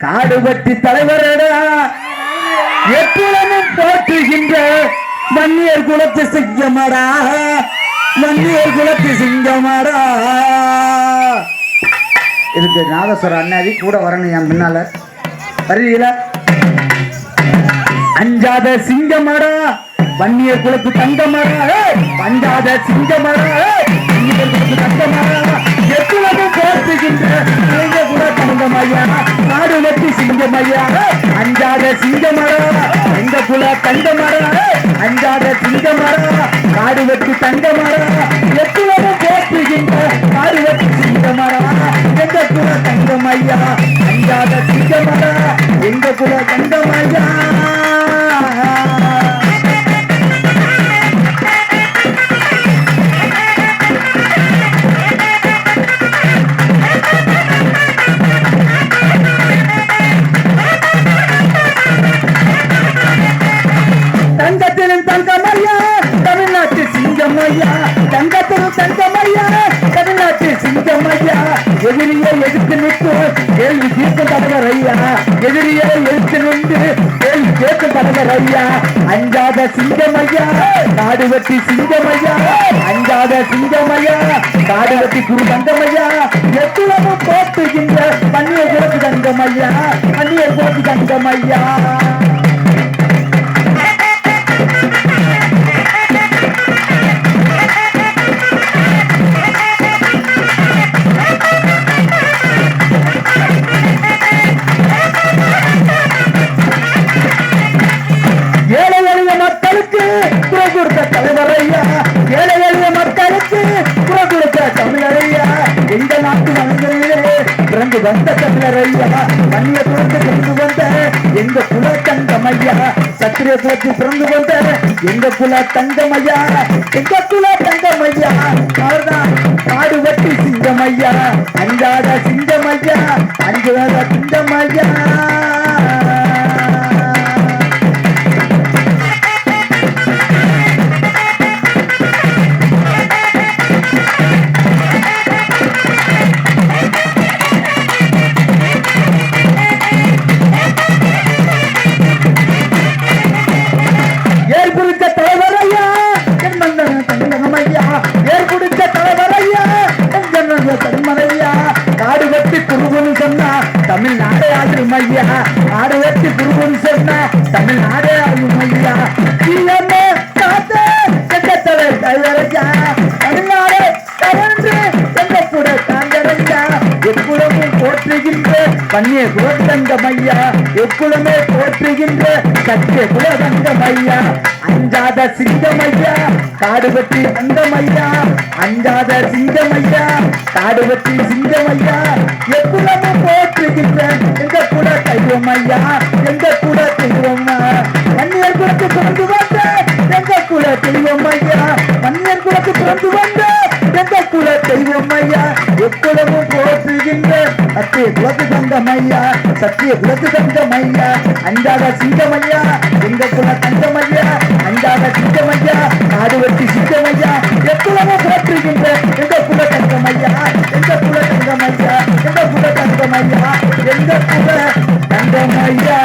காடுபட்டி தலைவரடா. எப்பொழுதும் போற்றுகின்ற மன்னியர் குலத்து சிங்கமடா. மன்னியர் குலத்து சிங்கமடா. இதுக்கு நாதஸ்வர அண்ணாதி கூட வரணும் என் முன்னால. வருவீங்களா அஞ்சாத சிங்கமடா. வன்னியர் குலத்து தங்கமடா. ஏய்! அஞ்சாத சிங்கமடா. குலத்து தங்கமடா. எத்துலகம் போற்றுகின்ற சிங்கமரா சிங்கமடா எங்க குல தங்கமடா அஞ்சாத சிங்கமரா காடு வெட்டி தங்கமடா எத்துலகம் பேசுகின்ற காடு வெட்டி சிங்கமரா எங்க குல தங்கமையா தங்கத்திலும் தங்கமையா தமிழ்நாட்டு சிங்கமையா தங்கத்தின் தங்கமையா தமிழ்நாட்டு சிங்கமையா எதிரியை எதிர்த்து நிற்கும் கேள்வி தீர்க்கும் தலைவர் ஐயா எதிரியை எதிர்த்து நின்று கேள்வி கேட்கும் தலைவர் ஐயா அஞ்சாத சிங்கமையா காடு வெட்டி சிங்கமையா அஞ்சாத சிங்கமையா காடு வெட்டி குரு தங்கமையா எத்துவமும் போட்டுகின்ற பன்னிய குலத்து தங்கமையா பன்னிய குலத்து தங்கமையா குரல் கொடுத்த தலைவர் ஐயா ஏழை எளிய மக்களுக்கு குரல் கொடுத்த தமிழர் ஐயா எங்க நாட்டு மனங்களிலே பிறந்து வந்த தமிழர் ஐயா மன்னிய குலத்து பிறந்து வந்த எங்க குல தங்கமையா சத்திரிய குலத்தில் பிறந்து வந்த எங்க குல தங்கமையா ஐயா எங்க குல தங்கமையா அவர்தான் காடு வெட்டி சிங்கமையா? அஞ்சாத சிங்கமையா? அஞ்சாத சிங்கமையா? ஐயா காடு வெட்டி சொன்னா தமிழ்நாடே அருமையா ஐயா. சிஎம்ஏ காத்து செக்கத்தலை தலைவர் தமிழ்நாடு போற்றுகின்ற பன்னிய குலத்தங்கம் ஐயா போற்றுகின்ற சத்திய குலதங்கம் ஐயா அஞ்சாத சிங்கமையா காடு வெட்டி தங்கம் அஞ்சாத சிங்கமையா காடு வெட்டி சிங்கம் ஐயா போற்றுகின்ற எங்க கூட தெய்வம் ஐயா எங்க கூட தெய்வம் மன்னியர் குலத்து பிறந்து வந்த எங்க குல தெய்வம் ஐயா மன்னியர் குலத்து பிறந்து வந்த எங்க குல தெய்வம் ஐயா குலத்து தங்கமையா சத்திய குலத்து தங்கமையா அஞ்சாத சிங்கமையா எங்க குல தங்கமையா அஞ்சாத சிங்கமையா நாடு வெட்டி சிங்கமையா எக்குலமும் போற்றுகின்ற எங்க குல தங்கமையா எங்க குல தங்கமையா எங்க குல தங்கமையா எங்க குல தங்கமையா